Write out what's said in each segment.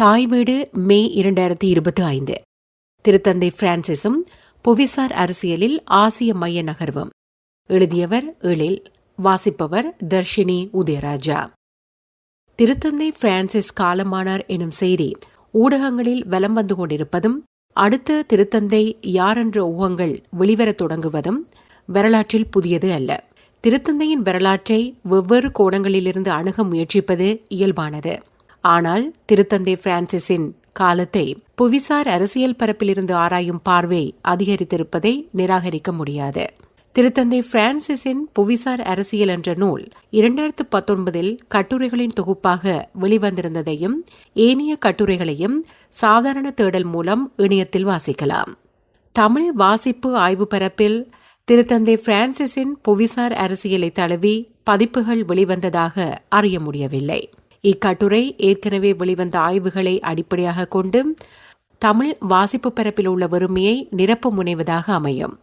தாய் வீடு மே இரண்டாயிரத்தி இருபத்தி ஐந்து. திருத்தந்தை பிரான்சிஸும் புவிசார் அரசியலில் ஆசிய மைய நகர்வும். எழுதியவர் எழில் வாசிப்பவர் தர்ஷினி உதயராஜா. திருத்தந்தை பிரான்சிஸ் காலமானார் எனும் செய்தி ஊடகங்களில் வலம் வந்து கொண்டிருப்பதும் அடுத்த திருத்தந்தை யாரென்ற ஊகங்கள் வெளிவரத் தொடங்குவதும் வரலாற்றில் புதியது அல்ல. திருத்தந்தையின் வரலாற்றை வெவ்வேறு கோணங்களிலிருந்து அணுக முயற்சிப்பது இயல்பானது. ஆனால் திருத்தந்தை பிரான்சிஸின் காலத்தை புவிசார் அரசியல் பரப்பிலிருந்து ஆராயும் பார்வை அதிகரித்திருப்பதை நிராகரிக்க முடியாது. திருத்தந்தை பிரான்சிஸின் புவிசார் அரசியல் என்ற நூல் இரண்டாயிரத்து பத்தொன்பதில் கட்டுரைகளின் தொகுப்பாக வெளிவந்திருந்ததையும் ஏனைய கட்டுரைகளையும் சாதாரண தேடல் மூலம் இணையத்தில் வாசிக்கலாம். தமிழ் வாசிப்பு ஆய்வு பரப்பில் திருத்தந்தை பிரான்சிஸின் புவிசார் அரசியலை தழுவி பதிப்புகள் வெளிவந்ததாக அறிய முடியவில்லை. இக்கட்டுரை ஏற்கனவே வெளிவந்த ஆய்வுகளை அடிப்படையாக கொண்டு தமிழ் வாசிப்பு பரப்பில் உள்ள வறுமையை நிரப்ப முனைவதாக அமையும்.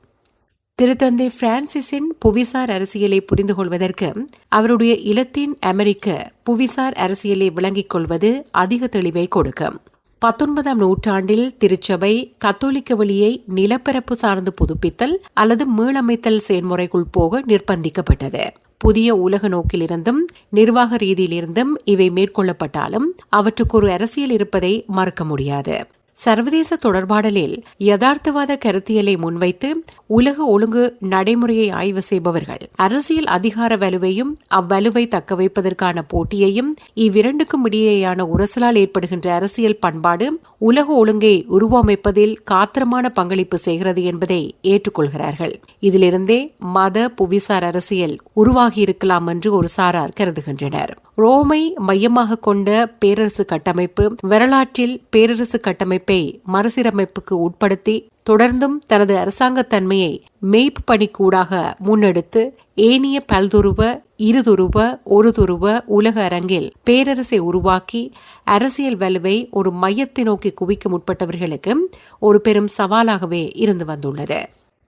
திருத்தந்தை பிரான்சிஸின் புவிசார் அரசியலை புரிந்து கொள்வதற்கு அவருடைய இலத்தீன் அமெரிக்க புவிசார் அரசியலை விளங்கிக் கொள்வது அதிக தெளிவை கொடுக்கும். பத்தொன்பதாம் நூற்றாண்டில் திருச்சபை கத்தோலிக்க வழியை நிலப்பரப்பு சார்ந்து புதுப்பித்தல் அல்லது மீளமைத்தல் செயல்முறைக்குள் போக நிர்பந்திக்கப்பட்டது. புதிய உலக நோக்கிலிருந்தும் நிர்வாக ரீதியிலிருந்தும் இவை மேற்கொள்ளப்பட்டாலும் அவற்றுக்கு ஒரு அரசியல் இருப்பதை மறுக்க முடியாது. சர்வதேச தொடர்பாடலில் யதார்த்தவாத கருத்தியலை முன்வைத்து உலக ஒழுங்கு நடைமுறையை ஆய்வு செய்பவர்கள். அரசியல் அதிகார வலுவையும் அவ்வலுவை தக்க வைப்பதற்கான போட்டியையும் இவ்விரண்டுக்கும் இடையேயான உரசலால் ஏற்படுகின்ற அரசியல் பண்பாடு உலக ஒழுங்கை உருவமைப்பதில் காத்திரமான பங்களிப்பு செய்கிறது என்பதை ஏற்றுக்கொள்கிறார்கள். இதிலிருந்தே மத புவிசார் அரசியல் உருவாகியிருக்கலாம் என்று ஒரு சாரார் கருதுகின்றனர். ரோமை மையமாக கொண்ட பேரரசு கட்டமைப்பு வரலாற்றில் பேரரசு கட்டமைப்பை மறுசீரமைப்புக்கு உட்படுத்தி தொடர்ந்தும் தனது அரசாங்கத்தன்மையை மெய்ப்பு பணிக்கூடாக முன்னெடுத்து ஏனிய பல்துருவ இருதுருவ ஒரு துருவ உலக அரங்கில் பேரரசை உருவாக்கி அரசியல் வலுவை ஒரு மையத்தை நோக்கி குவிக்க முற்பட்டவர்களுக்கு ஒரு பெரும் சவாலாகவே இருந்து வந்துள்ளது.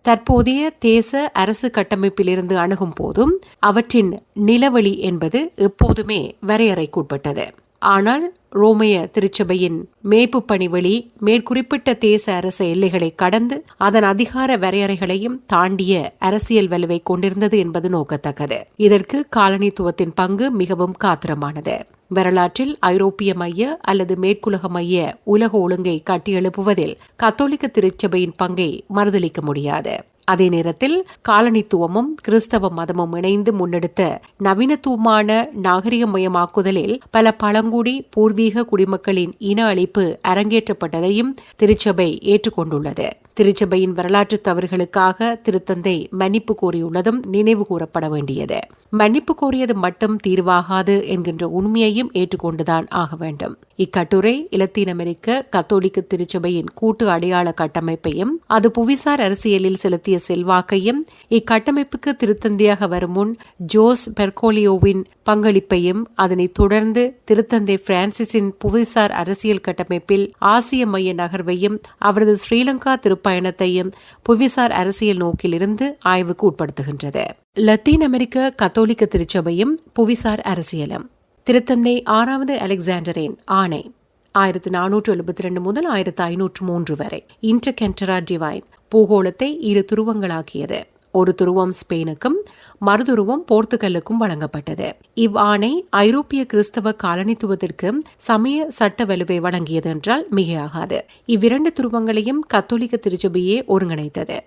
தற்போதைய தேச அரசு கட்டமைப்பிலிருந்து அணுகும் போதும் அவற்றின் நிலவழி என்பது எப்போதுமே வரையறைக்குட்பட்டது ஆனால் ரோமைய திருச்சபையின் மேய்ப்பு பணிவெளி மேற்குறிப்பிட்ட தேச அரச எல்லைகளை கடந்து அதன் அதிகார வரையறைகளையும் தாண்டிய அரசியல் வலுவை கொண்டிருந்தது என்பது நோக்கத்தக்கது. இதற்கு காலனித்துவத்தின் பங்கு மிகவும் காத்திரமானது. வரலாற்றில் ஐரோப்பிய மைய அல்லது மேற்குலக மைய உலக ஒழுங்கை கட்டியெழுப்புவதில் கத்தோலிக்க திருச்சபையின் பங்கை மறுதளிக்க முடியாது. அதே நேரத்தில் காலனித்துவமும் கிறிஸ்தவ மதமும் இணைந்து முன்னெடுத்த நவீனத்துவமான நாகரிகமயமாக்குதலில் பல பழங்குடி பூர்வீக குடிமக்களின் இன அழிப்பு அரங்கேற்றப்பட்டதையும் திருச்சபை ஏற்றுக்கொண்டுள்ளது. திருச்சபையின் வரலாற்று தவறுகளுக்காக திருத்தந்தை மன்னிப்பு கோரியுள்ளதும் நினைவு கூறப்பட வேண்டியது. மன்னிப்பு கோரியது மட்டும் தீர்வாகாது என்கின்ற உண்மையையும் ஏற்றுக்கொண்டுதான் ஆக வேண்டும். இக்கட்டுரை இலத்தீன் அமெரிக்க கத்தோலிக்க திருச்சபையின் கூட்டு அடையாள கட்டமைப்பையும் அது புவிசார் அரசியலில் செலுத்திய செல்வாக்கையும் இக்கட்டமைப்புக்கு திருத்தந்தையாக வரும் முன் ஜோஸ் பெர்கோலியோவின் பங்களிப்பையும் அதனைத் தொடர்ந்து திருத்தந்தை பிரான்சிஸின் புவிசார் அரசியல் கட்டமைப்பில் ஆசிய மைய நகர்வையும் அவரது ஸ்ரீலங்கா திருப்பயணத்தையும் புவிசார் அரசியல் நோக்கிலிருந்து ஆய்வுக்கு உட்படுத்துகின்றது. லத்தீன் அமெரிக்க கத்தோலிக்க திருச்சபையும் புவிசார் அரசியலும். திருத்தந்தை ஆறாவது அலெக்சாண்டரின் ஆணை. ஆயிரத்தி நானூற்று எழுபத்தி ரெண்டு முதல் ஆயிரத்தி ஐநூற்று மூன்று வரை. இன்டர்கென்டரா டிவைன் பூகோளத்தை இரு துருவங்களாக்கியது. ஒரு துருவம் ஸ்பெயினுக்கும் மறுதுருவம் போர்த்துகலுக்கும் வழங்கப்பட்டது. இவ்வாணை ஐரோப்பிய கிறிஸ்தவ காலனித்துவத்திற்கு சமய சட்ட வலுவை வழங்கியது என்றால் மிகையாகாது. இவ்விரண்டு துருவங்களையும் கத்தோலிக்க திருச்சபையே ஒருங்கிணைத்தது.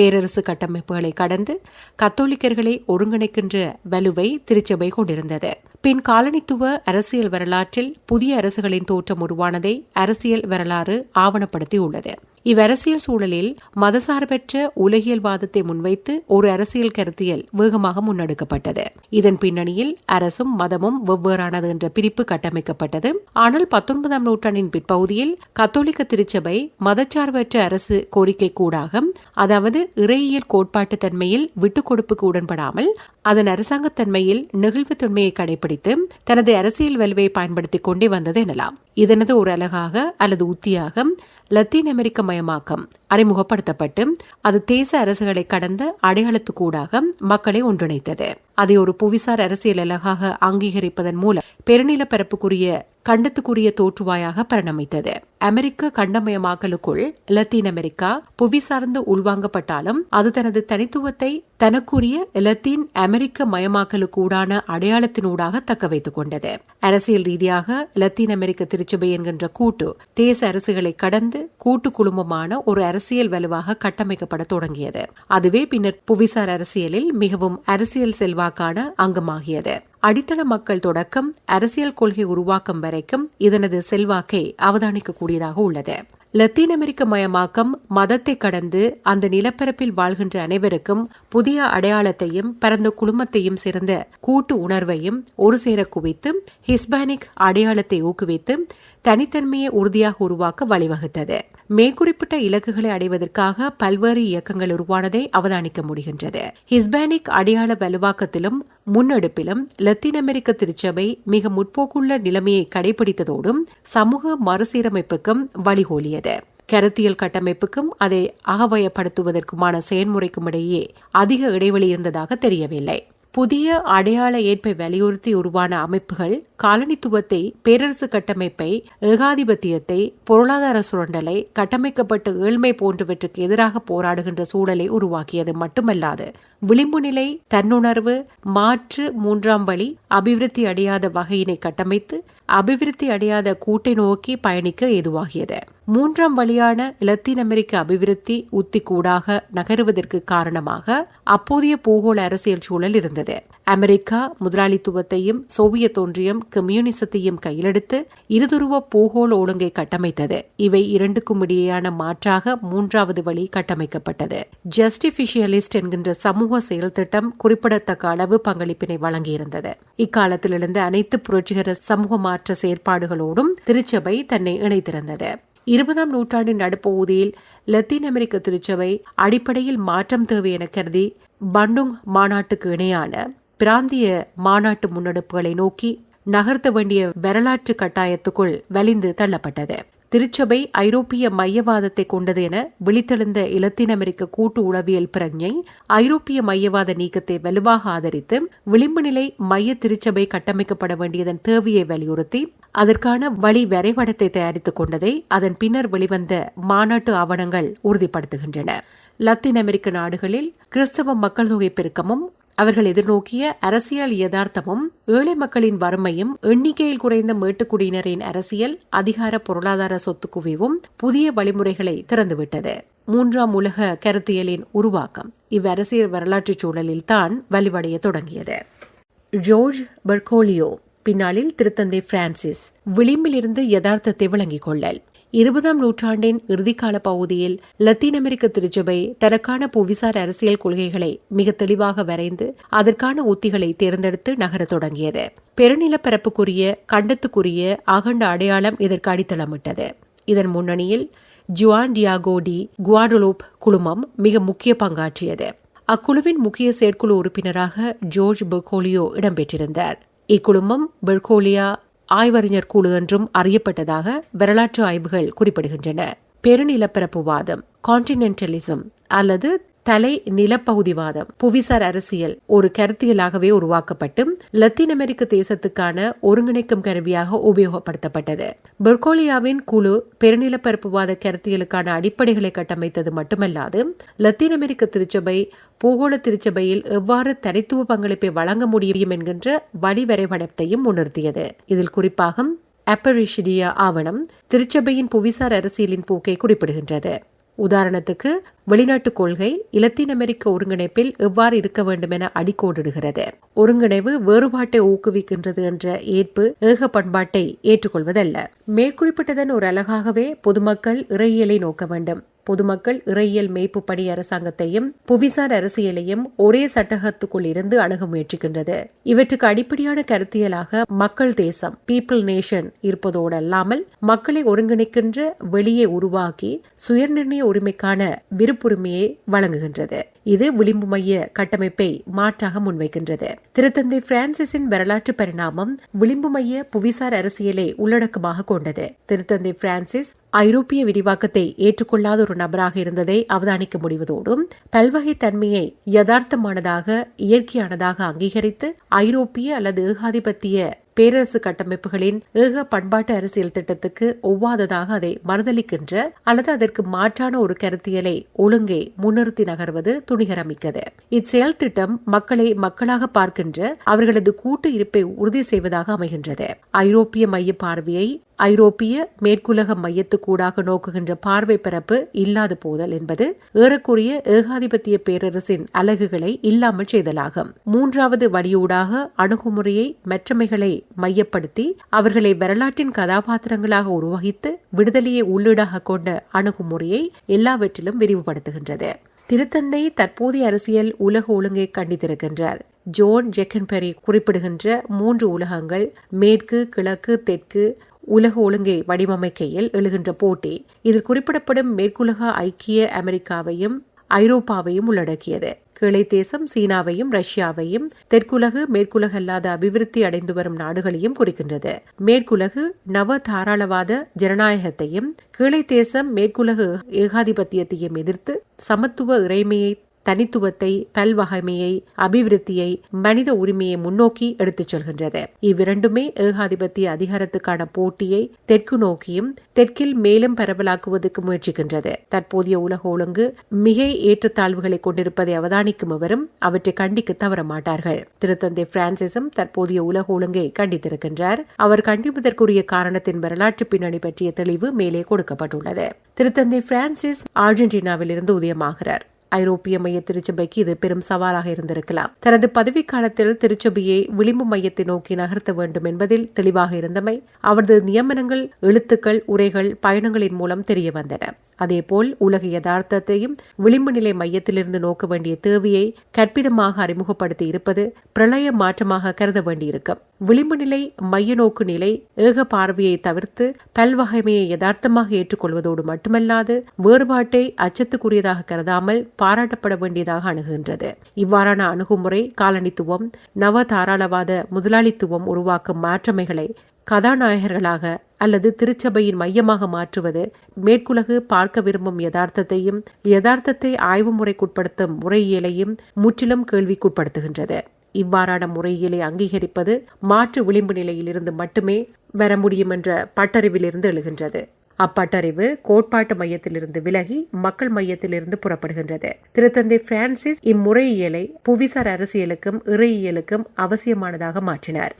பேரரசு கட்டமைப்புகளை கடந்து கத்தோலிக்கர்களை ஒருங்கிணைக்கின்ற வலுவை திருச்சபை கொண்டிருந்தது. பின் காலனித்துவ அரசியல் வரலாற்றில் புதிய அரசுகளின் தோற்றம் உருவானதை அரசியல் வரலாறு ஆவணப்படுத்தி உள்ளது இவ்வரசியல் சூழலில் மதசார்பற்ற உலகியல்வாதத்தை முன்வைத்து ஒரு அரசியல் கருத்தியல் வேகமாக முன்னெடுக்கப்பட்டது. இதன் பின்னணியில் அரசும் மதமும் வெவ்வேறானது என்ற பிரிப்பு கட்டமைக்கப்பட்டது. ஆனால் பத்தொன்பதாம் நூற்றாண்டின் பிற்பகுதியில் கத்தோலிக்க திருச்சபை மதச்சார்பற்ற அரசு கோரிக்கை கூடாக அதாவது இறையியல் கோட்பாட்டு தன்மையில் விட்டுக் கொடுப்புக்கு உடன்படாமல் அதன் அரசாங்கத்தன்மையில் நெகிழ்வுத்தன்மையை கடைபிடித்து தனது அரசியல் வலுவை பயன்படுத்திக் கொண்டே வந்தது எனலாம். இதனது ஒரு அழகாக அல்லது உத்தியாக லத்தீன் அமெரிக்க மயமாக்கம் அறிமுகப்படுத்தப்பட்டு அது தேச அரசுகளை கடந்த அடையாளத்துக்கூடாக மக்களை ஒன்றிணைத்தது. அதை ஒரு புவிசார் அரசியல் அழகாக அங்கீகரிப்பதன் மூலம் பெருநிலப்பரப்புக்குரிய கண்டத்துக்குரிய தோற்றுவாயாக பரிணமித்தது. அமெரிக்க கண்டமயமாக்கலுக்குள் லத்தீன் அமெரிக்கா புவி சார்ந்து உள்வாங்கப்பட்டாலும் அது தனது தனித்துவத்தை தனக்குரிய லத்தீன் அமெரிக்க மயமாக்கலுக்கூடான அடையாளத்தினூடாக தக்க வைத்துக் கொண்டது. அரசியல் ரீதியாக லத்தீன் அமெரிக்க திருச்சபை என்கின்ற கூட்டு தேச அரசுகளை கடந்து கூட்டு குழுமமான ஒரு அரசியல் வலுவாக கட்டமைக்கப்பட தொடங்கியது. அதுவே பின்னர் புவிசார் அரசியலில் மிகவும் அரசியல் செல்வாக்கான அங்கமாகியது. அடித்தள மக்கள் தொடக்கம் அரசியல் கொள்கை உருவாக்கம் வரைக்கும் இதனது செல்வாக்கை அவதானிக்கக்கூடியதாக உள்ளது. லத்தீன் அமெரிக்க மயமாக்கம் மதத்தை கடந்து அந்த நிலப்பரப்பில் வாழ்கின்ற அனைவருக்கும் புதிய அடையாளத்தையும் பரந்த குழுமத்தையும் சேர்ந்த கூட்டு உணர்வையும் ஒரு சேர குவித்து ஹிஸ்பானிக் அடையாளத்தை ஊக்குவித்து தனித்தன்மையை உறுதியாக உருவாக்க வழிவகுத்தது. மேற்குறிப்பிட்ட இலக்குகளை அடைவதற்காக பல்வேறு இயக்கங்கள் உருவானதை அவதானிக்க முடிகின்றது. ஹிஸ்பானிக் அடையாள வலுவாக்கத்திலும் முன்னெடுப்பிலும் லத்தீன் அமெரிக்க திருச்சபை மிக முற்போக்குள்ள நிலைமையை கடைபிடித்ததோடும் சமூக மறுசீரமைப்புக்கும் வழிகோலியது. கருத்தியல் கட்டமைப்புக்கும் அதை அகவயப்படுத்துவதற்குமான செயன்முறைக்கும் இடையே அதிக இடைவெளி இருந்ததாக தெரியவில்லை. புதிய அடையாள ஏற்பை வலியுறுத்தி உருவான அமைப்புகள் காலனித்துவத்தை பேரரசு கட்டமைப்பை ஏகாதிபத்தியத்தை பொருளாதார சுரண்டலை கட்டமைக்கப்பட்ட ஏழ்மை போன்றவற்றுக்கு எதிராக போராடுகின்ற சூழலை உருவாக்கியது மட்டுமல்லாது விளிம்பு நிலை தன்னுணர்வு மாற்று மூன்றாம் வழி அபிவிருத்தி அடையாத வகையினை கட்டமைத்து அபிவிருத்தி அடையாத கூட்டை நோக்கி பயணிக்க ஏதுவாகியது. மூன்றாம் வழியான லத்தீன் அமெரிக்க அபிவிருத்தி உத்தி கூடாக நகருவதற்கு காரணமாக அப்போதைய பூகோள அரசியல் சூழல் இருந்தது. அமெரிக்கா முதலாளித்துவத்தையும் சோவியத் ஒன்றியம் கம்யூனிசத்தையும் கையிலெடுத்து இருதுருவ பூகோள ஒழுங்கை கட்டமைத்தது. இவை இரண்டுக்கும் இடையேயான மாற்றாக மூன்றாவது வழி கட்டமைக்கப்பட்டது. ஜஸ்டிபிஷியலிஸ்ட் என்கின்ற சமூக செயல் திட்டம் குறிப்பிடத்தக்க அளவு பங்களிப்பினை வழங்கியிருந்தது. இக்காலத்தில் இருந்த அனைத்து புரட்சிகர சமூக மாற்ற செயற்பாடுகளோடும் திருச்சபை தன்னை இணைத்திருந்தது. இருபதாம் நூற்றாண்டின் நடுப்பகுதியில் லத்தீன் அமெரிக்க திருச்சபை அடிப்படையில் மாற்றம் தேவை என கருதி பண்டுங் மாநாட்டுக்கு இணையான பிராந்திய மாநாட்டு முன்னெடுப்புகளை நோக்கி நகர்த்த வேண்டிய வரலாற்று கட்டாயத்துக்குள் வலிந்து தள்ளப்பட்டது. திருச்சபை ஐரோப்பிய மையவாதத்தை கொண்டது என விழித்தெழுந்த இலத்தீன் அமெரிக்க கூட்டு உளவியல் பிரஜை ஐரோப்பிய மையவாத நீக்கத்தை வலுவாக ஆதரித்து விளிம்பு நிலை மைய திருச்சபை கட்டமைக்கப்பட வேண்டியதன் தேவையை வலியுறுத்தி அதற்கான வழி வரைபடத்தை தயாரித்துக் கொண்டதை அதன் பின்னர் வெளிவந்த மாநாட்டு ஆவணங்கள் உறுதிப்படுத்துகின்றன. லத்தீன் அமெரிக்க நாடுகளில் கிறிஸ்தவ மக்கள் தொகை பெருக்கமும் அவர்கள் எதிர்நோக்கிய அரசியல் யதார்த்தமும் ஏழை மக்களின் வறுமையும் எண்ணிக்கையில் குறைந்த மேட்டுக்குடியினரின் அரசியல் அதிகார பொருளாதார சொத்து குவிவும் புதிய வழிமுறைகளை திறந்துவிட்டது. மூன்றாம் உலக கருத்தியலின் உருவாக்கம் இவ்வரசியல் வரலாற்று சூழலில் தான் வலிவடைய தொடங்கியது. ஜோர்ஜ் பர்கோலியோ பின்னாளில் திருத்தந்தை பிரான்சிஸ் விளிம்பிலிருந்து யதார்த்தத்தை விளங்கிக் கொள்ளல். இருபதாம் நூற்றாண்டின் இறுதிக்கால பகுதியில் லத்தீன் அமெரிக்க திருச்சபை தனக்கான புவிசார் அரசியல் கொள்கைகளை மிக தெளிவாக வரைந்து அதற்கான உத்திகளை தேர்ந்தெடுத்து நகரத் தொடங்கியது. பெருநிலப்பரப்புக்குரிய கண்டத்துக்குரிய அகண்ட அடையாளம் இதற்கு அடித்தளமிட்டது. இதன் முன்னணியில் ஜுவான் டியாகோ டி குவாடலோப் குழுமம் மிக முக்கிய பங்காற்றியது. அக்குழுவின் முக்கிய செயற்குழு உறுப்பினராக ஜோர்ஜ் பெர்கோலியோ இடம்பெற்றிருந்தார். இக்குழுமம் பெர்கோலியா ஆய்வறிஞர் குழு என்றும் அறியப்பட்டதாக வரலாற்று ஆய்வுகள் குறிப்பிடுகின்றன. பெருநிலப்பரப்புவாதம் கான்டினென்டலிசம் அல்லது தலை நிலப்பகுதிவாதம் புவிசார் அரசியல் ஒரு கருத்தியலாகவே உருவாக்கப்பட்டு லத்தீன் அமெரிக்க தேசத்துக்கான ஒருங்கிணைக்கும் கருவியாக உபயோகப்படுத்தப்பட்டது. பெர்கோலியாவின் குழு பெருநிலப்பரப்புவாத கருத்தியலுக்கான அடிப்படைகளை கட்டமைத்தது மட்டுமல்லாது லத்தீன் அமெரிக்க திருச்சபை பூகோள திருச்சபையில் எவ்வாறு தனித்துவ பங்களிப்பை வழங்க முடியும் என்கின்ற வழிவரைபடத்தையும் உணர்த்தியது. இதில் குறிப்பாக அப்பரிஷிடியா ஆவணம் திருச்சபையின் புவிசார் அரசியலின் போக்கை குறிப்பிடுகின்றது. உதாரணத்துக்கு வெளிநாட்டு கொள்கை இலத்தீன் அமெரிக்க ஒருங்கிணைப்பில் எவ்வாறு இருக்க வேண்டும் என அடிக்கோடிடுகிறது. ஒருங்கிணைவு வேறுபாட்டை ஊக்குவிக்கின்றது என்ற ஏற்பு ஏக பண்பாட்டை ஏற்றுக்கொள்வதல்ல. மேற்குறிப்பிட்டதன் ஒரு அழகாகவே பொதுமக்கள் இறையியலை நோக்க வேண்டும். பொதுமக்கள் இறையியல் மேய்ப்பு பணி அரசாங்கத்தையும் புவிசார் அரசியலையும் ஒரே சட்டகத்துக்குள் இருந்து அணுக முயற்சிக்கின்றது. இவற்றுக்கு அடிப்படையான கருத்தியலாக மக்கள் தேசம் பீப்புள் நேஷன் இருப்பதோடு அல்லாமல் மக்களை ஒருங்கிணைக்கின்ற வெளியே உருவாக்கி சுயநிர்ணய உரிமைக்கான விருப்புரிமையை வழங்குகின்றது. இது விளிம்பு மைய கட்டமைப்பை மாற்றாக முன்வைக்கின்றது. திருத்தந்தை பிரான்சிஸின் வரலாற்று பரிணாமம் விளிம்பு மைய புவிசார் அரசியலை உள்ளடக்கமாக கொண்டது. திருத்தந்தை பிரான்சிஸ் ஐரோப்பிய விரிவாக்கத்தை ஏற்றுக்கொள்ளாத ஒரு நபராக இருந்ததை அவதானிக்க முடிவதோடும் பல்வகை தன்மையை யதார்த்தமானதாக இயற்கையானதாக அங்கீகரித்து ஐரோப்பிய அல்லது ஏகாதிபத்திய பேரரசு கட்டமைப்புகளின் ஏக பண்பாட்டு அரசியல் திட்டத்துக்கு ஒவ்வாததாக அதை மறுதளிக்கின்ற அல்லது அதற்கு மாற்றான ஒரு கருத்தியலை ஒழுங்கை முன்னிறுத்தி நகர்வது துணிகரமிக்கது. இச்செயல் திட்டம் மக்களை மக்களாக பார்க்கின்ற அவர்களது கூட்டு இருப்பை உறுதி செய்வதாக அமைகின்றது. ஐரோப்பிய மைய பார்வையை ஐரோப்பிய மேற்குலக மையத்துக்கூடாக நோக்குகின்ற பார்வை பரப்பு இல்லாது போதல் என்பது ஏறக்குறைய ஏகாதிபத்திய பேரரசின் அலகுகளை இல்லாமல் செய்தலாகும். மூன்றாவது வழியூடாக அணுகுமுறையை மற்றமைகளை மையப்படுத்தி அவர்களை வரலாற்றின் கதாபாத்திரங்களாக உருவகித்து விடுதலையை உள்ளீடாக கொண்ட அணுகுமுறையை எல்லாவற்றிலும் விரிவுபடுத்துகின்றது. திருத்தந்தை தற்போதைய அரசியல் உலக ஒழுங்கை கண்டித்திருக்கின்றார். ஜோன் ஜெக்கன்பெரி குறிப்பிடுகின்ற மூன்று உலகங்கள் மேற்கு கிழக்கு தெற்கு உலக ஒழுங்கை வடிவமைக்கையில் எழுகின்ற போட்டி. இதில் குறிப்பிடப்படும் மேற்குலக ஐக்கிய அமெரிக்காவையும் ஐரோப்பாவையும் உள்ளடக்கியது. கிளை தேசம் சீனாவையும் ரஷ்யாவையும் தெற்குலகு மேற்குலகு அல்லாத அபிவிருத்தி அடைந்து வரும் நாடுகளையும் குறிக்கின்றது. மேற்குலகு நவ தாராளவாத ஜனநாயகத்தையும் கிளை தேசம் மேற்குலகு ஏகாதிபத்தியத்தையும் எதிர்த்து சமத்துவ இறைமையை தனித்துவத்தை பல்வகைமையை அபிவிருத்தியை மனித உரிமையை முன்னோக்கி எடுத்துச் செல்கின்றது. இவ்விரண்டுமே ஏகாதிபத்திய அதிகாரத்துக்கான போட்டியை தெற்கு நோக்கியும் தெற்கில் மேலும் பரவலாக்குவதற்கு முயற்சிக்கின்றது. தற்போதைய உலக ஒழுங்கு மிகை ஏற்றத்தாழ்வுகளை கொண்டிருப்பதை அவதானிக்கும் எவரும் அவற்றை கண்டிக்க தவற மாட்டார்கள். திருத்தந்தை பிரான்சிஸும் தற்போதைய உலக ஒழுங்கை கண்டித்திருக்கின்றார். அவர் கண்டிப்பதற்குரிய காரணத்தின் வரலாற்று பின்னணி பற்றிய தெளிவு மேலே கொடுக்கப்பட்டுள்ளது. திருத்தந்தை பிரான்சிஸ் அர்ஜென்டினாவில் இருந்து உதயமாகிறார். ஐரோப்பிய மைய திருச்சபைக்கு இது பெரும் சவாலாக இருந்திருக்கலாம். தனது பதவிக்காலத்தில் திருச்சபையை விளிம்பு மையத்தை நோக்கி நகர்த்த வேண்டும் என்பதில் தெளிவாக இருந்தமை அவரது நியமனங்கள் எழுத்துக்கள் உரைகள் பயணங்களின் மூலம் தெரிய வந்தன அதேபோல் உலக யதார்த்தத்தையும் விளிம்பு நிலை மையத்திலிருந்து நோக்க வேண்டிய தேவையை கற்பிதமாக அறிமுகப்படுத்தி இருப்பது பிரளய மாற்றமாக கருத வேண்டியிருக்கும். விளிம்பு நிலை மைய நோக்கு நிலை ஏக பார்வையை தவிர்த்து பல்வகைமையை யதார்த்தமாக ஏற்றுக்கொள்வதோடு மட்டுமல்லாது வேறுபாட்டை அச்சத்துக்குரியதாக கருதாமல் பாராட்டப்பட வேண்டியதாக அணுகுகின்றது. இவ்வாறான அணுகுமுறை காலனித்துவம் நவ தாராளவாத முதலாளித்துவம் உருவாக்கும் மாற்றமைகளை கதாநாயகர்களாக அல்லது திருச்சபையின் மையமாக மாற்றுவது மேற்குலகு பார்க்க விரும்பும் யதார்த்தத்தையும் யதார்த்தத்தை ஆய்வு முறைக்குட்படுத்தும் முறையியலையும் முற்றிலும் கேள்விக்குட்படுத்துகின்றது. இவ்வாறான முறையியலை அங்கீகரிப்பது மாற்று விளிம்பு நிலையிலிருந்து மட்டுமே வர முடியும் என்ற பட்டறிவிலிருந்து எழுகின்றது. அப்பட்டறிவு கோட்பாட்டு மையத்திலிருந்து விலகி மக்கள் மையத்திலிருந்து புறப்படுகின்றது. திருத்தந்தை பிரான்சிஸ் இம்முறையியலை புவிசார் அரசியலுக்கும் இறையியலுக்கும் அவசியமானதாக மாற்றினார்.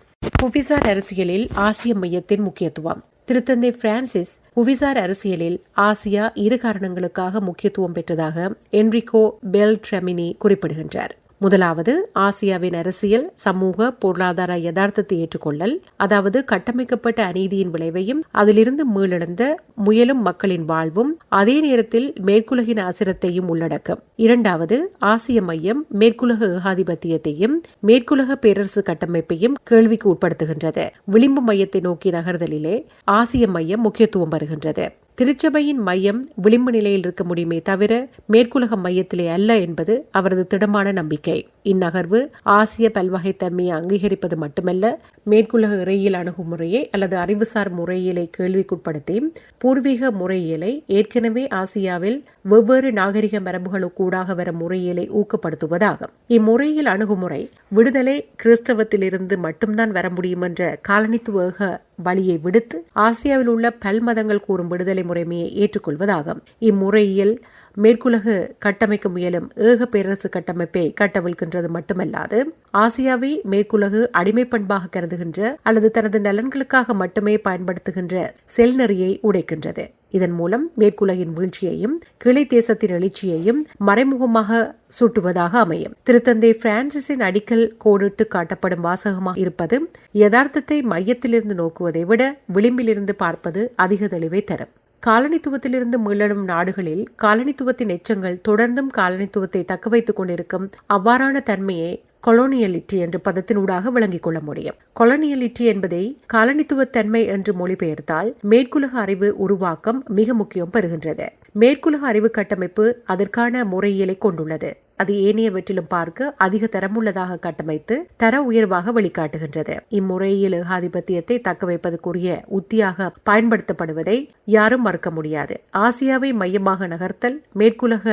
புவிசார் அரசியலில் ஆசிய மையத்தின் முக்கியத்துவம். திருத்தந்தை பிரான்சிஸ் புவிசார் அரசியலில் ஆசியா இரு காரணங்களுக்காக முக்கியத்துவம் பெற்றதாக என்ரிகோ பெல் ட்ரெமினி குறிப்பிடுகின்றார். முதலாவது ஆசியாவின் அரசியல் சமூக பொருளாதார யதார்த்தத்தை ஏற்றுக்கொள்ளல் அதாவது கட்டமைக்கப்பட்ட அநீதியின் விளைவையும் அதிலிருந்து மீளெழுந்த முயலும் மக்களின் வாழ்வும் அதே நேரத்தில் மேற்குலகின் ஆசிரத்தையும் உள்ளடக்கும் இரண்டாவது ஆசிய மையம் மேற்குலக ஏகாதிபத்தியத்தையும் மேற்குலக பேரரசு கட்டமைப்பையும் கேள்விக்கு உட்படுத்துகின்றது. விளிம்பு மையத்தை நோக்கி நகர்தலிலே ஆசிய மையம் முக்கியத்துவம் வருகின்றது திருச்சபையின் மையம் விளிம்பு நிலையில் இருக்க முடியுமே தவிர மேற்குலக மையத்திலே அல்ல என்பது அவரது திடமான நம்பிக்கை. இந்நகர்வு ஆசிய பல்வகைத்தன்மையை அங்கீகரிப்பது மட்டுமல்ல மேற்குலக இறையியல் அணுகுமுறையை அல்லது அறிவுசார் முறையியலை கேள்விக்குட்படுத்தி பூர்வீக முறையியலை ஏற்கனவே ஆசியாவில் வெவ்வேறு நாகரிக மரபுகளுக்கூடாக வர முறையியலை ஊக்கப்படுத்துவதாகும். இம்முறையில் அணுகுமுறை விடுதலை கிறிஸ்தவத்திலிருந்து மட்டும்தான் வர முடியும் என்ற காலனித்துவ வழியை விடுத்து ஆசியாவில் உள்ள பல்மதங்கள் கூறும் விடுதலை முறைமையை ஏற்றுக்கொள்வதாகும். இம்முறையில் மேற்குலகு கட்டமைக்க முயலும் ஏக பேரரசு கட்டமைப்பை கட்டவிழ்கின்றது மட்டுமல்லாது ஆசியாவை மேற்குலகு அடிமை பண்பாக கருதுகின்ற அல்லது தனது நலன்களுக்காக மட்டுமே பயன்படுத்துகின்ற செல்நெறியை உடைக்கின்றது. இதன் மூலம் மேற்குலகின் வீழ்ச்சியையும் கிளை தேசத்தின் எழுச்சியையும் மறைமுகமாக சுட்டுவதாக அமையும். திருத்தந்தை பிரான்சிஸின் அடிக்கல் கோடிட்டு காட்டப்படும் வாசகமாக இருப்பது யதார்த்தத்தை மையத்திலிருந்து நோக்குவதை விட விளிம்பிலிருந்து பார்ப்பது அதிக தெளிவை தரும். காலனித்துவத்திலிருந்து மீளடும் நாடுகளில் காலனித்துவத்தின் எச்சங்கள் தொடர்ந்தும் காலனித்துவத்தை தக்கவைத்துக் கொண்டிருக்கும் அவ்வாறான தன்மையை கொலோனியலிட்டி என்ற பதத்தினூடாக விளங்கிக் கொள்ள முடியும். கொலோனியலிட்டி என்பதை காலனித்துவத்தன்மை என்று மொழிபெயர்த்தால் மேற்குலக அறிவு உருவாக்கம் மிக முக்கியம் பெறுகின்றது. மேற்குலக அறிவு கட்டமைப்பு அதற்கான முறையியலை கொண்டுள்ளது. அது ஏனையவற்றிலும் பார்க்க அதிக தரமுள்ளதாக கட்டமைத்து தர உயர்வாக வெளிக்காட்டுகின்றது. இம்முறையில் ஏகாதிபத்தியத்தை தக்க வைப்பதற்குரிய உத்தியாக பயன்படுத்தப்படுவதை யாரும் மறுக்க முடியாது. ஆசியாவை மையமாக நகர்த்தல் மேற்குலக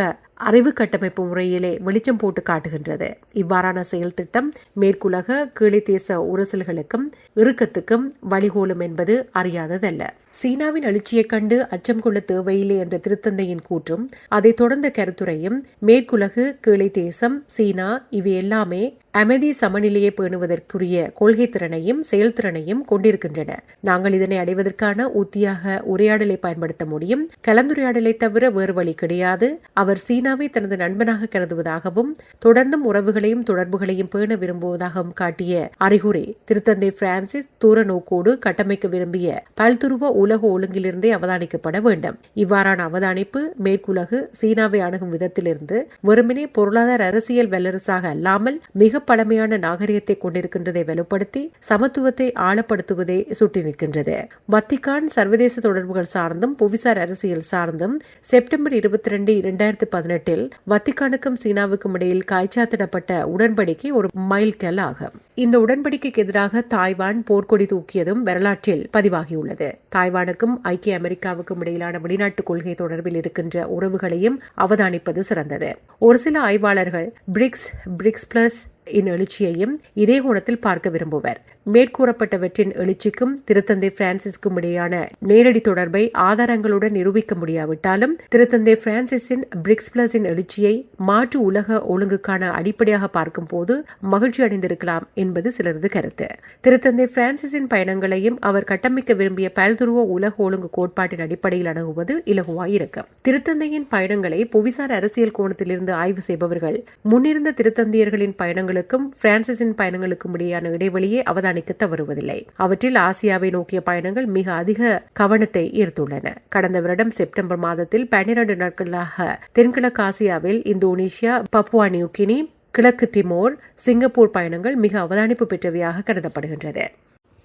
அறிவு கட்டமைப்பு முறையிலே வெளிச்சம் போட்டு காட்டுகின்றது. இவ்வாறான செயல் திட்டம் மேற்குலக கீழே தேச உரசல்களுக்கும் இறுக்கத்துக்கும் வழிகோலும் என்பது அறியாததல்ல. சீனாவின் எழுச்சியைக் கண்டு அச்சம் கொள்ள தேவையில்லை என்ற திருத்தந்தையின் கூற்றும் அதை தொடர்ந்த கருத்துரையும் மேற்குலகு கீழே தேசம் சீனா இவை எல்லாமே அமைதி சமநிலையை பேணுவதற்குரிய கொள்கை திறனையும் செயல்திறனையும் கொண்டிருக்கின்றன. நாங்கள் இதனை அடைவதற்கான உத்தியாக உரையாடலை பயன்படுத்த முடியும். கலந்துரையாடலை தவிர வேறு வழி கிடையாது. அவர் சீனாவை தனது நண்பனாக கருதுவதாகவும் தொடர்ந்தும் உறவுகளையும் தொடர்புகளையும் பேண விரும்புவதாகவும் காட்டிய அறிகுறி திருத்தந்தை பிரான்சிஸ் தூர நோக்கோடு கட்டமைக்க விரும்பிய பல்துருவ உலக ஒழுங்கிலிருந்தே அவதானிக்கப்பட வேண்டும். இவ்வாறான அவதானிப்பு மேற்குலகு சீனாவை அணுகும் விதத்திலிருந்து வெறுமனே பொருளாதார அரசியல் வல்லரசாக அல்லாமல் மிக பழமையான நாகரிகத்தை கொண்டிருக்கின்றதை வலுப்படுத்தி சமத்துவத்தை ஆழப்படுத்துவதே சுட்டி நிற்கின்றது. வத்திகான் சர்வதேச தொடர்புகள் சார்ந்தும் புவிசார் அரசியல் சார்ந்தும் செப்டம்பர் இருபத்தி ரெண்டு இரண்டாயிரத்தி பதினெட்டில் வத்திகானுக்கும் சீனாவுக்கும் இடையில் காய்ச்சாத்திடப்பட்ட உடன்படிக்கை ஒரு மைல்கல் ஆகும். இந்த உடன்படிக்கைக்கு எதிராக தாய்வான் போர்க்கொடி தூக்கியதும் வரலாற்றில் பதிவாகியுள்ளது. தாய்வான் தைவானுக்கும் ஐக்கிய அமெரிக்காவுக்கும் இடையிலான வெளிநாட்டு கொள்கை தொடர்பில் இருக்கின்ற உறவுகளையும் அவதானிப்பது சிறந்தது. ஒரு சில ஆய்வாளர்கள் பிரிக்ஸ் பிரிக்ஸ் பிளஸ் இன் எழுச்சியையும் இதே கோணத்தில் பார்க்க விரும்புவர். மேற்கூறப்பட்டவற்றின் எழுச்சிக்கும் திருத்தந்தை பிரான்சிஸ்க்கும் இடையான நேரடி தொடர்பை ஆதாரங்களுடன் நிரூபிக்க முடியாவிட்டாலும் திருத்தந்தை பிரான்சிஸின் பிரிக்ஸ் பிளஸின் எழுச்சியை மாற்று உலக ஒழுங்குக்கான அடிப்படையாக பார்க்கும்போது மகிழ்ச்சி அடைந்திருக்கலாம் என்பது சிலரது கருத்து. திருத்தந்தை பிரான்சிஸின் பயணங்களையும் அவர் கட்டமைக்க விரும்பிய பல்துருவ உலக ஒழுங்கு கோட்பாட்டின் அடிப்படையில் அணுகுவது இலகுவாயிருக்கும். திருத்தந்தையின் பயணங்களை புவிசார் அரசியல் கோணத்திலிருந்து ஆய்வு செய்பவர்கள் முன்னிருந்த திருத்தந்தையர்களின் பயணங்களுக்கும் பிரான்சிஸின் பயணங்களுக்கும் இடையான இடைவெளியை அவதானிக்க தவறுவதில்லை. அவற்றில் ஆசியாவை நோக்கிய பயணங்கள் மிக அதிக கவனத்தை ஈர்த்துள்ளன. கடந்த வருடம் செப்டம்பர் மாதத்தில் பன்னிரண்டு நாட்களாக தென்கிழக்கு ஆசியாவில் இந்தோனேஷியா பப்புவா நியூகினி கிழக்கு டிமோர் சிங்கப்பூர் பயணங்கள் மிக அவதானிப்பு பெற்றவையாக கருதப்படுகின்றது.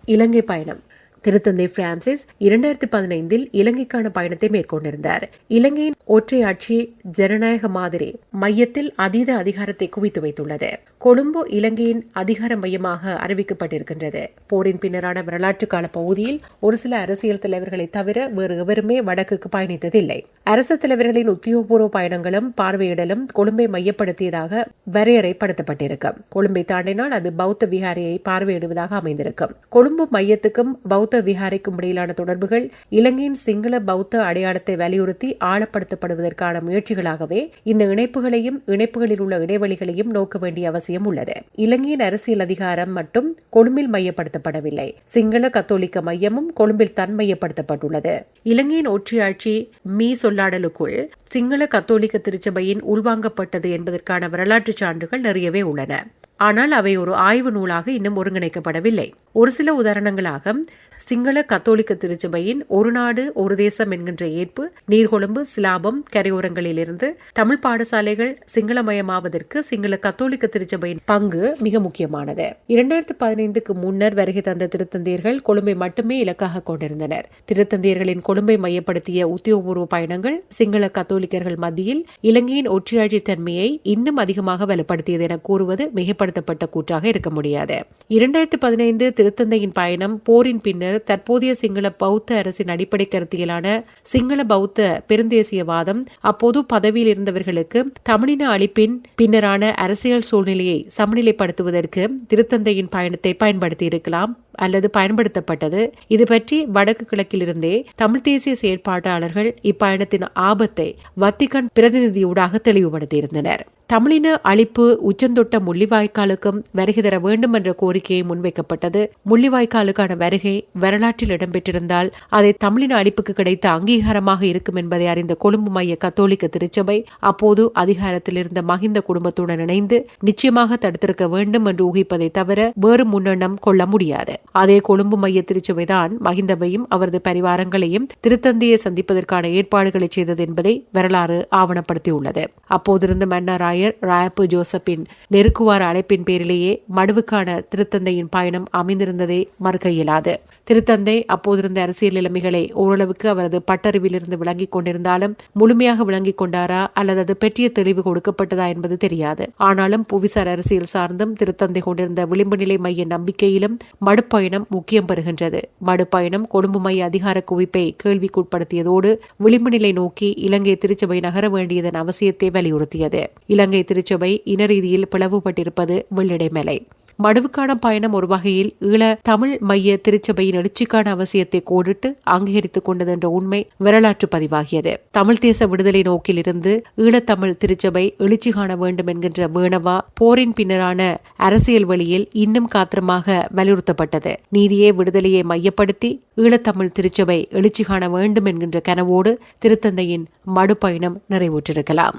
இலங்கை பயணம். திருத்தந்தை பிரான்சிஸ் இரண்டாயிரத்தி பதினைந்தில் இலங்கைக்கான பயணத்தை மேற்கொண்டிருந்தார். இலங்கையின் ஒற்றையாட்சி ஜனநாயக மாதிரி மையத்தில் அதீத அதிகாரத்தை குவித்து வைத்துள்ளது. கொழும்பு இலங்கையின் அதிகார மையமாக அறிவிக்கப்பட்டிருக்கின்றது. போரின் பின்னரான வரலாற்று கால பகுதியில் ஒரு சில அரசியல் தலைவர்களை தவிர வேறு எவருமே வடக்குக்கு பயணித்ததில்லை. அரசு தலைவர்களின் உத்தியோகபூர்வ பயணங்களும் பார்வையிடலும் கொழும்பை மையப்படுத்தியதாக வரையறைப்படுத்தப்பட்டிருக்கும் கொழும்பை தாண்டினால் அது பௌத்த விஹாரியை பார்வையிடுவதாக அமைந்திருக்கும். கொழும்பு மையத்துக்கும் பௌத்த விஹாரிக்கும் இடையிலான தொடர்புகள் இலங்கையின் சிங்கள பௌத்த அடையாளத்தை வலியுறுத்தி ஆழப்படுத்தப்படுவதற்கான முயற்சிகளாகவே இந்த இணைப்புகளையும் இணைப்புகளில் உள்ள இடைவெளிகளையும் நோக்க வேண்டிய அவசியம் உள்ளது. இலங்கையின் அரசியல் அதிகாரம் மட்டும் கொழும்பில் மையப்படுத்தப்படவில்லை. சிங்கள கத்தோலிக்க மையமும் கொழும்பில் தன்மையப்படுத்தப்பட்டுள்ளது இலங்கையின் ஒற்றியாட்சி மீ சொல்லாடலுக்குள் சிங்கள கத்தோலிக்க திருச்சபையின் உள்வாங்கப்பட்டது என்பதற்கான வரலாற்று சான்றுகள் நிறையவே உள்ளன. ஆனால் அவை ஒரு ஆய்வு நூலாக இன்னும் ஒருங்கிணைக்கப்படவில்லை. ஒரு சில உதாரணங்களாக சிங்கள கத்தோலிக்க திருச்சபையின் ஒரு நாடு ஒரு தேசம் என்கின்ற ஏற்பு நீர்கொழும்பு சிலாபம் கரையோரங்களிலிருந்து தமிழ் பாடசாலைகள் சிங்களமயமாவதற்கு சிங்கள கத்தோலிக்க திருச்சபையின் பங்கு மிக முக்கியமானது. இரண்டாயிரத்தி பதினைந்துக்கு முன்னர் வருகை தந்த திருத்தந்தையர்கள் கொழும்பை மட்டுமே இலக்காக கொண்டிருந்தனர். திருத்தந்தையர்களின் கொழும்பை மையப்படுத்திய உத்தியோகபூர்வ பயணங்கள் சிங்கள கத்தோலிக்கர்கள் மத்தியில் இலங்கையின் ஒற்றியாட்சி தன்மையை இன்னும் அதிகமாக வலுப்படுத்தியது என கூறுவது மிகப்படுத்தப்பட்ட கூற்றாக இருக்க முடியாது. இரண்டாயிரத்தி பதினைந்து திருத்தந்தையின் பயணம் போரின் பின்னர் தற்போதைய சிங்கள பௌத்த அரசின் அடிப்படை கருத்தியலான சிங்கள பௌத்த பெருந்தேசியவாதம் அப்போது பதவியில் இருந்தவர்களுக்கு தமிழின அழிப்பின் பின்னரான அரசியல் சூழ்நிலையை சமநிலைப்படுத்துவதற்கு திருத்தந்தையின் பயணத்தை பயன்படுத்தி இருக்கலாம் அல்லது பயன்படுத்தப்பட்டது. இது பற்றி வடக்கு கிழக்கிலிருந்தே தமிழ் தேசிய செயற்பாட்டாளர்கள் இப்பயணத்தின் ஆபத்தை வத்திகன் பிரதிநிதியூடாக தெளிவுபடுத்தியிருந்தனர். தமிழின அழிப்பு உச்சந்தொட்ட முள்ளிவாய்க்காலுக்கும் வருகை தர வேண்டும் என்ற கோரிக்கையை முன்வைக்கப்பட்டது. முள்ளிவாய்க்காலுக்கான வருகை வரலாற்றில் இடம்பெற்றிருந்தால் அதை தமிழின அழிப்புக்கு கிடைத்த அங்கீகாரமாக இருக்கும் என்பதை அறிந்த கொழும்பு மைய கத்தோலிக்க திருச்சபை அப்போது அதிகாரத்தில் இருந்த மகிந்த குடும்பத்துடன் இணைந்து நிச்சயமாக தடுத்திருக்க வேண்டும் என்று ஊகிப்பதை தவிர வேறு முன்னெண்ணம் கொள்ள முடியாது. அதே கொழும்பு மைய திருச்சபைதான் மகிந்தவையும் அவரது பரிவாரங்களையும் திருத்தந்தையை சந்திப்பதற்கான ஏற்பாடுகளை செய்தது என்பதை வரலாறு ஆவணப்படுத்தியுள்ளது. அப்போதிருந்த மன்னர் பேராயர் ராயப்பு ஜோசப்பின் நெருக்குவார அழைப்பின் பேரிலேயே மடுவுக்கான திருத்தந்தையின் பயணம் அமைந்திருந்ததே மறுக்க இயலாது. திருத்தந்தை அப்போதிருந்த அரசியல் நிலைமைகளை ஓரளவுக்கு அவரது பட்டறிவிலிருந்து விளங்கிக் கொண்டிருந்தாலும் முழுமையாக விளங்கிக் கொண்டாரா அல்லது அது பெற்றிய தெளிவு கொடுக்கப்பட்டதா என்பது தெரியாது. ஆனாலும் புவிசார் அரசியல் சார்ந்தும் திருத்தந்தை கொண்டிருந்த விளிம்பு நிலை மைய நம்பிக்கையிலும் மடுப்பயணம் முக்கியம் பெறுகின்றது. மடுப்பயணம் கொழும்பு மைய அதிகார குவிப்பை கேள்விக்குட்படுத்தியதோடு விளிம்பு நிலை நோக்கி இலங்கை திருச்சபை நகர வேண்டியதன் அவசியத்தை வலியுறுத்தியது. இலங்கை இலங்கை திருச்சபை இனரீதியில் பிளவுபட்டிருப்பது வெள்ளிடைமலை. மடுவுக்கான பயணம் ஒரு வகையில் ஈழ தமிழ் மைய திருச்சபையின் எழுச்சிக்கான அவசியத்தை கோடிட்டு அங்கீகரித்துக் கொண்டது என்ற உண்மை வரலாற்று பதிவாகியது. தமிழ் தேச விடுதலை நோக்கில் இருந்து ஈழத்தமிழ் திருச்சபை எழுச்சி காண வேண்டும் என்கின்ற வேணவா போரின் பின்னரான அரசியல் வழியில் இன்னும் காத்திரமாக வலியுறுத்தப்பட்டது. நீதியே விடுதலையை மையப்படுத்தி ஈழத்தமிழ் திருச்சபை எழுச்சி காண வேண்டும் என்கின்ற கனவோடு திருத்தந்தையின் மடுப்பயணம் நிறைவுற்றிருக்கலாம்.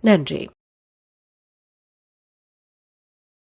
நன்றி.